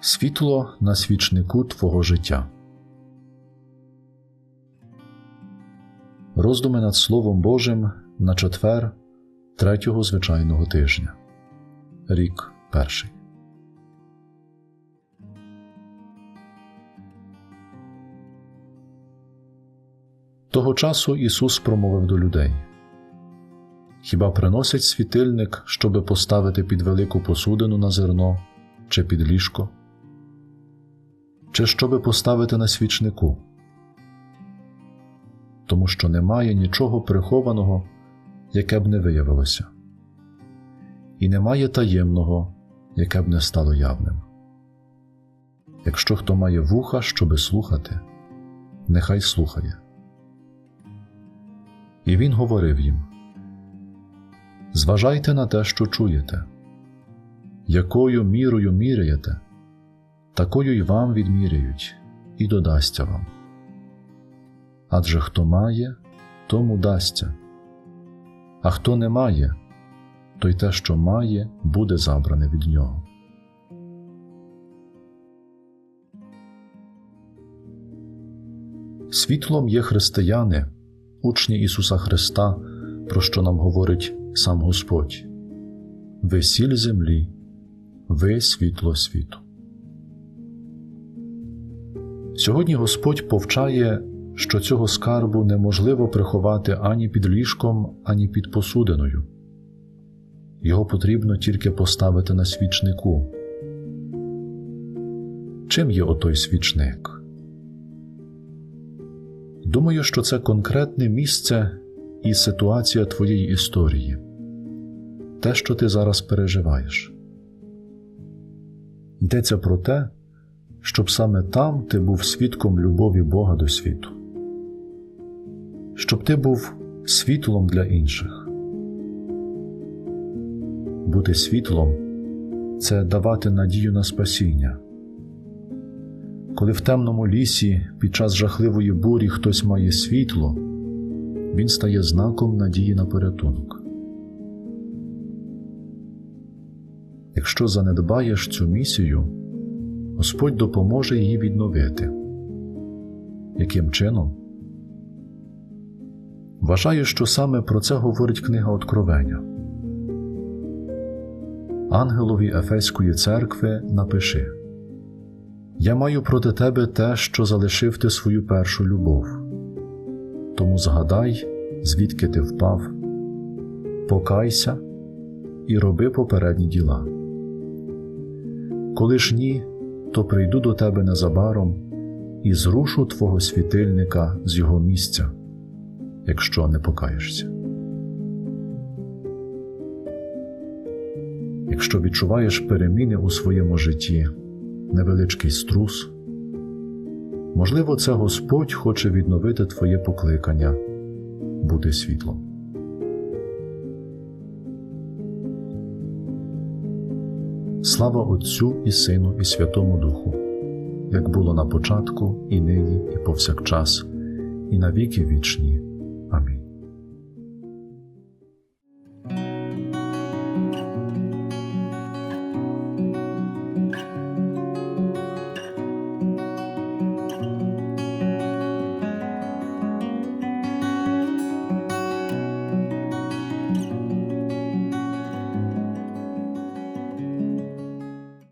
Світло на свічнику Твого життя. Роздуми над Словом Божим на четвер третього звичайного тижня. Рік перший. Того часу Ісус промовив до людей Хіба приносить світильник, щоби поставити під велику посудину на зерно чи під ліжко? Чи щоби поставити на свічнику? Тому що немає нічого прихованого, яке б не виявилося, і немає таємного, яке б не стало явним. Якщо хто має вуха, щоби слухати, нехай слухає. І він говорив їм Зважайте на те, що чуєте, якою мірою міряєте, такою й вам відміряють, і додасться вам. Адже хто має, тому дасться, а хто не має, то й те, що має, буде забране від нього. Світлом є християни, учні Ісуса Христа, про що нам говорить сам Господь. Ви сіль землі, ви світло світу. Сьогодні Господь повчає, що цього скарбу неможливо приховати ані під ліжком, ані під посудиною. Його потрібно тільки поставити на свічнику. Чим є отой свічник? Думаю, що це конкретне місце і ситуація твоєї історії, те, що ти зараз переживаєш. Йдеться про те, щоб саме там ти був свідком любові Бога до світу, щоб ти був світлом для інших. Бути світлом це давати надію на спасіння. Коли в темному лісі під час жахливої бурі хтось має світло, він стає знаком надії на порятунок. Якщо занедбаєш цю місію, Господь допоможе її відновити. Яким чином? Вважаю, що саме про це говорить книга Откровення. Ангелові Ефеської церкви напиши Я маю проти тебе те, що залишив ти свою першу любов. Тому згадай, звідки ти впав, покайся і роби попередні діла. Коли ж ні, то прийду до тебе незабаром і зрушу твого світильника з його місця, якщо не покаєшся. Якщо відчуваєш переміни у своєму житті, невеличкий струс, можливо, це Господь хоче відновити твоє покликання, бути світлом. Слава Отцю і Сину, і Святому Духу, як було на початку, і нині, і повсякчас, і на віки вічні.